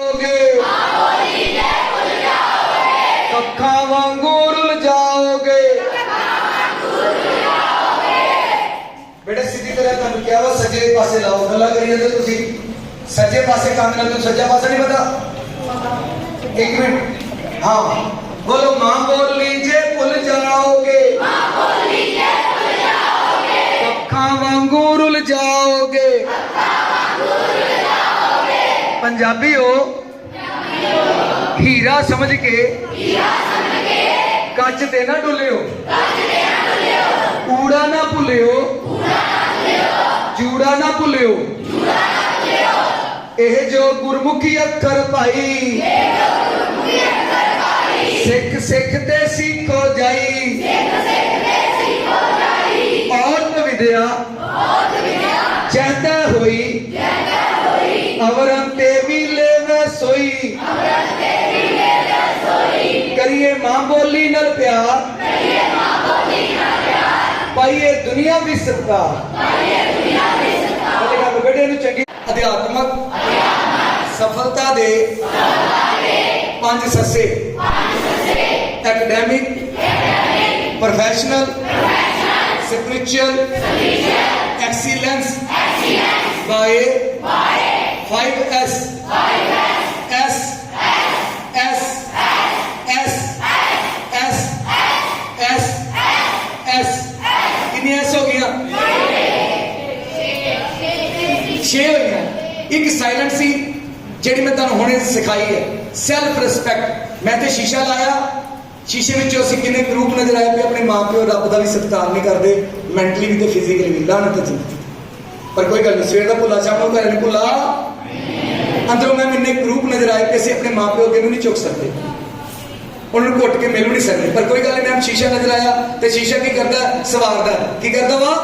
ਜਾਓਗੇ ਅੱਖਾਂ ਵਾਂਗੂ ਰੁਲ ਜਾਓਗੇ ਬੇਟਾ ਸਿੱਧੀ ਤਰ੍ਹਾਂ ਤੁਹਾਨੂੰ ਕਿਹਾ ਵਾ ਸੱਜੇ ਪਾਸੇ ਲਾਓ ਗੱਲਾਂ ਕਰੀ ਜਾਂਦੇ ਤੁਸੀਂ ਸੱਜੇ ਪਾਸੇ ਕੰਨ ਨਾਲ ਤੂੰ ਸੱਜਾ ਪਾਸਾ ਨਹੀਂ ਪਤਾ ਇੱਕ ਮਿੰਟ ਹਾਂ ਬੋਲੋ ਮਾਂ ਬੋਲੀ ਜੇ ਭੁੱਲ ਜਾਓਗੇ ਮਾਂ ਬੋਲੀ ਜੇ ਭੁੱਲ ਜਾਓਗੇ ਅੱਖਾਂ ਵਾਂਗੂ ਰੁਲ ਜਾਓਗੇ ਪੰਜਾਬੀਓ ਪੰਜਾਬੀ ਸਮਝ ਹੀਰਾ ਸਮਝ ਕੇ। ਕੱਚ ਤੇ ਨਾ ਡੁੱਲਿਓ। ਕੱਚ ਨਾ ਊੜਾ ਨਾ ਭੁੱਲਿਓ। ਜੂੜਾ ਨਾ ਭੁੱਲਿਓ। ਇਹ ਜੋ ਗੁਰਮੁਖੀ ਅੱਖਰ ਪਾਈ ਇਹ ਜੋ ਗੁਰਮੁਖੀ ਅੱਖਰ ਪਾਈ। ਸਿੱਖ ਸਿੱਖ ਤੇ ਸਿੱਖੋ। ਅਵਰਨ ਤੇ ਵੀ ਲੈਵੇ ਸੋਈ। ਅਵਰਨ ਤੇ ਵੀ ਲੈਵੇ ਸੋਈ ਕਰੀਏ ਮਾਂ ਬੋਲੀ ਨਾਲ ਪਿਆਰ। ਕਰੀਏ ਮਾਂ ਬੋਲੀ ਨਾਲ ਪਿਆਰ ਪਾਈਏ ਦੁਨੀਆ ਵੀ ਸਤਕਾਰ ਪਾਈਏ ਦੁਨੀਆ ਵੀ ਸਤਕਾਰ ਬੇਟੇ ਨੂੰ ਚੰਗੀ ਅਧਿਆਤਮਕ ਸਫਲਤਾ ਦੇ ਪੰਜ ਸੱਸੇ। ਪੰਜ ਸੱਸੇ academic professional spiritual, excellence by 5S S. S. S. S. S. S. ਕਿੰਨੀਆਂ S ਹੋ ਗਈਆਂ? 6 ਹੋਈਆਂ ਇੱਕ ਸਾਇਲੈਂਟ ਸੀ, ਜਿਹੜੀ ਮੈਂ ਤੁਹਾਨੂੰ ਹੁਣੇ ਸਿਖਾਈ ਹੈ। ਸੈਲਫ ਰਿਸਪੈਕਟ ਮੈਂ ਤੇ ਸ਼ੀਸ਼ਾ ਲਾਇਆ। ਸ਼ੀਸ਼ੇ ਵਿੱਚੋਂ ਅਸੀਂ ਕਿੰਨੇ ਗਰੂਪ ਨਜ਼ਰ ਆਏ ਵੀ ਆਪਣੇ ਮਾਪਿਓ ਰੱਬ ਦਾ ਵੀ ਸਤਿਕਾਰ ਨਹੀਂ ਕਰਦੇ ਮੈਂਟਲੀ ਵੀ ਤੇ ਫਿਜ਼ੀਕਲੀ ਵੀ, ਲਾਹਨਤ ਜੀ ਪਰ ਕੋਈ ਗੱਲ ਨਹੀਂ, ਸਵੇਰ ਦਾ ਭੁੱਲਾ, ਸ਼ਾਮ ਨੂੰ ਘਰੇ ਨਹੀਂ ਭੁੱਲਾ। ਅੰਦਰੋਂ ਮੈਂ ਇੰਨੇ ਗਰੂਪ ਨਜ਼ਰ ਆਏ ਕਿ ਅਸੀਂ ਆਪਣੇ ਮਾਪਿਓ ਅੱਗੇ ਨੂੰ ਨਹੀਂ ਝੁਕ ਸਕਦੇ। ਉਹਨਾਂ ਨੂੰ ਘੁੱਟ ਕੇ ਮਿਲ ਵੀ ਨਹੀਂ ਸਕਦੇ। ਪਰ ਕੋਈ ਗੱਲ ਨਹੀਂ ਮੈਂ ਸ਼ੀਸ਼ਾ ਨਜ਼ਰ ਆਇਆ ਤੇ ਸ਼ੀਸ਼ਾ ਕੀ ਕਰਦਾ? ਸਵਾਰਦਾ ਕੀ ਕਰਦਾ ਵਾ?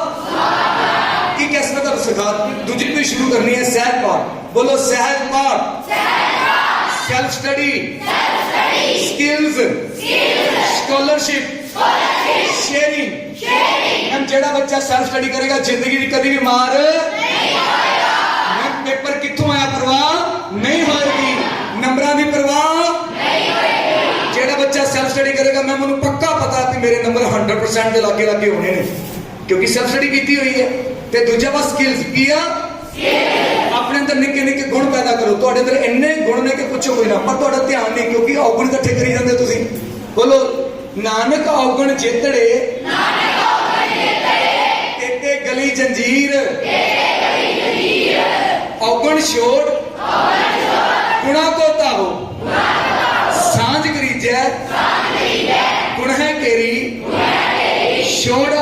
ਕੀ ਕਿਸ ਮੈਂ ਤੁਹਾਨੂੰ ਸਿਖਾ? ਦੂਜੀ ਹੀ ਸ਼ੁਰੂ ਕਰਨੀ ਹੈ ਸਹਿਜ ਪਾਠ। ਬੋਲੋ ਸਹਿਜ ਪਾਠ। Self study skills scholarship sharing ਹਮ ਜਿਹੜਾ ਬੱਚਾ ਸੈਲਫ ਸਟੱਡੀ ਕਰੇਗਾ ਜ਼ਿੰਦਗੀ ਦੀ ਕਦੀ ਵੀ ਮਾਰ ਨਹੀਂ ਨਹੀਂ ਹੋਏਗੀ। ਨੰਬਰਾਂ ਦੀ ਪਰਵਾਹ ਨਹੀਂ ਹੋਏਗੀ। ਜਿਹੜਾ ਬੱਚਾ ਸੈਲਫ ਸਟੱਡੀ ਕਰੇਗਾ ਮੈਂ ਮੈਨੂੰ ਪੱਕਾ ਪਤਾ ਕਿ ਮੇਰੇ ਨੰਬਰ 100% ਦੇ ਲਾਗੇ ਲਾਗੇ ਹੋਣੇ ਨੇ। ਕਿਉਂਕਿ ਸੈਲਫ ਸਟੱਡੀ ਕੀਤੀ ਹੋਈ ਹੈ। ਤੇ ਦੂਜਾ ਵਾ ਸਕਿੱਲਸ ਕੀ ਆ? ਆਪਣੇ ਅੰਦਰ ਨਿੱਕੇ ਨਿੱਕੇ ਗੁਣ ਪੈਦਾ ਕਰੋ। ਤੁਹਾਡੇ ਅੰਦਰ ਇੰਨੇ ਗੁਣ ਨੇ ਕਿ ਪੁੱਛੋ ਕੋਈ ਨਾ ਪਰ ਤੁਹਾਡਾ ਧਿਆਨ ਨਹੀਂ ਕਿਉਂਕਿ ਔਗਣ ਇਕੱਠੇ ਕਰੀ ਜਾਂਦੇ ਤੁਸੀਂ। ਬੋਲੋ ਨਾਨਕ ਔਗਣ ਜਿੱਤੜੇ। ਨਾਨਕ ਔਗਣ ਜਿੱਤੜੇ। ਤੇਤੇ ਗਲੀ ਜੰਜੀਰ। ਤੇਤੇ ਗਲੀ ਜੰਜੀਰ। ਔਗਣ ਛੋੜ। ਔਗਣ ਗੁਣਾ ਕੋ ਕੋ ਸਾਂਝ ਕਰੀਜੈ। ਸਾਂਝ ਕਰੀਜੈ ਗੁਣ ਹੈ ਕੇਰੀ ਗੁਣ ਹੈ ਕੇਰੀ ਛੋੜ